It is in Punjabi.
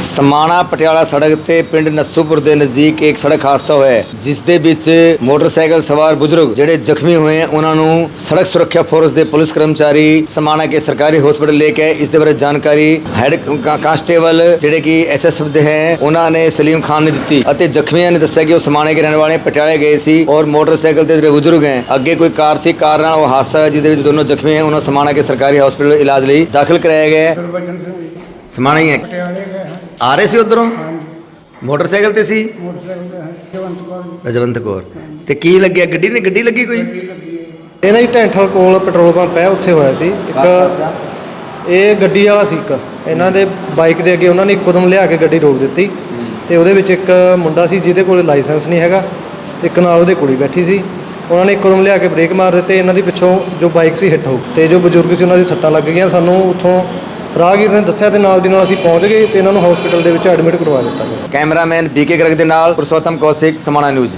ਸਮਾਣਾ ਪਟਿਆਲਾ ਸੜਕ ਤੇ ਪਿੰਡ ਨਸੂਪੁਰ ਦੇ ਨਜ਼ਦੀਕ ਇੱਕ ਸੜਕ ਹਾਦਸਾ ਹੋਇਆ ਹੈ, ਜਿਸ ਦੇ ਵਿੱਚ ਮੋਟਰਸਾਈਕਲ ਸਵਾਰ ਬਜ਼ੁਰਗ ਜਿਹੜੇ ਜ਼ਖਮੀ ਹੋਏ ਉਹਨਾਂ ਨੂੰ ਸੜਕ ਸੁਰੱਖਿਆ ਫੋਰਸ ਦੇ ਪੁਲਿਸ ਕਰਮਚਾਰੀ ਸਮਾਣਾ ਕੇ ਸਰਕਾਰੀ ਹਸਪਤਾਲ ਲੈ ਕੇ ਇਸ ਦੇ ਬਾਰੇ ਜਾਣਕਾਰੀ ਹੈਡ ਕਾਂਸਟੇਬਲ ਜਿਹੜੇ ਕਿ ਐਸਐਸਐਫ ਦੇ ਹੈ ਉਹਨਾਂ ਨੇ ਸਲੀਮ ਖਾਨ ਨੇ ਦਿੱਤੀ ਅਤੇ ਜ਼ਖਮੀਆਂ ਨੇ ਦੱਸਿਆ ਕਿ ਉਹ ਸਮਾਣੇ ਕੇ ਰਹਿਣ ਵਾਲੇ ਪਟਿਆਲੇ ਗਏ ਸੀ ਔਰ ਮੋਟਰਸਾਈਕਲ ਤੇ ਜਿਹੜੇ ਬਜ਼ੁਰਗ ਹੈ ਅੱਗੇ ਕੋਈ ਕਾਰ ਸੀ ਕਾਰ ਨਾਲ ਉਹ ਹਾਦਸਾ ਹੋਇਆ, ਜਿਹਦੇ ਵਿੱਚ ਦੋਨੋਂ ਜ਼ਖਮੀ ਹੈ ਉਹਨਾਂ ਨੂੰ ਸਮਾਣਾ ਕੇ ਸਰਕਾਰੀ ਹਸਪਤਾਲ ਇਲਾਜ ਲਈ ਦਾਖਲ ਕਰਾਇਆ ਗਿਆ ਹੈ। ਸਮਾਣਾ ਹੀ ਹੈ। ਪਟਿਆਲੇ ਗਏ ਹਾਂ। ਆ ਰਹੇ ਸੀ ਉਧਰੋਂ? ਹਾਂਜੀ। ਮੋਟਰਸਾਈਕਲ ਤੇ ਸੀ? ਮੋਟਰਸਾਈਕਲ ਤੇ ਹਾਂ ਜਵੰਤ ਕੌਰ ਜੀ। ਰਜਵੰਤ ਕੌਰ। ਤੇ ਕੀ ਲੱਗਿਆ? ਗੱਡੀ ਨੇ ਗੱਡੀ ਲੱਗੀ ਕੋਈ? ਗੱਡੀ ਲੱਗੀ ਹੈ ਇਹ ਨਾ ਜੀ ਢੈਂਠਲ ਕੋਲ ਪੈਟਰੋਲ ਪੰਪ ਹੈ ਉੱਥੇ ਹੋਇਆ ਸੀ। ਇੱਕ ਇਹ ਗੱਡੀ ਵਾਲਾ ਸੀ ਇੱਕ। ਇਹਨਾਂ ਦੇ ਬਾਈਕ ਦੇ ਅੱਗੇ ਉਹਨਾਂ ਨੇ ਇੱਕਦਮ ਲਿਆ ਕੇ ਗੱਡੀ ਰੋਕ ਦਿੱਤੀ। ਤੇ ਉਹਦੇ ਵਿੱਚ ਇੱਕ ਮੁੰਡਾ ਸੀ ਜਿਹਦੇ ਕੋਲ ਲਾਇਸੈਂਸ ਨਹੀਂ ਹੈਗਾ। ਇੱਕ ਨਾਲ ਉਹਦੇ ਕੁੜੀ ਬੈਠੀ ਸੀ। ਉਹਨਾਂ ਨੇ ਇੱਕਦਮ ਲਿਆ ਕੇ ਬ੍ਰੇਕ ਮਾਰ ਦਿੱਤੇ। ਇਹਨਾਂ ਦੀ ਪਿੱਛੋਂ ਜੋ ਬਾਈਕ ਸੀ ਹਿੱਟ ਹੋ ਗਈ। ਤੇ ਜੋ ਬਜ਼ੁਰਗ ਸੀ ਉਹਨਾਂ ਦੀ ਸੱਟਾਂ ਲੱਗ ਗਈਆਂ। ਸਾਨੂੰ ਉੱਥੋਂ ਰਾਹਗੀਰ ਨੇ ਦੱਸਿਆ ਤੇ ਨਾਲ ਦੀ ਨਾਲ ਅਸੀਂ ਪਹੁੰਚ ਗਏ ਤੇ ਇਹਨਾਂ ਨੂੰ ਹਸਪੀਟਲ ਦੇ ਵਿੱਚ ਐਡਮਿਟ ਕਰਵਾ ਦਿੱਤਾ ਗਿਆ। ਕੈਮਰਾਮੈਨ ਬੀਕੇ ਗਰਗ ਦੇ ਨਾਲ ਪੁਰਸ਼ੋਤਮ ਕੌਸ਼ਿਕ, ਸਮਾਣਾ ਨਿਊਜ਼।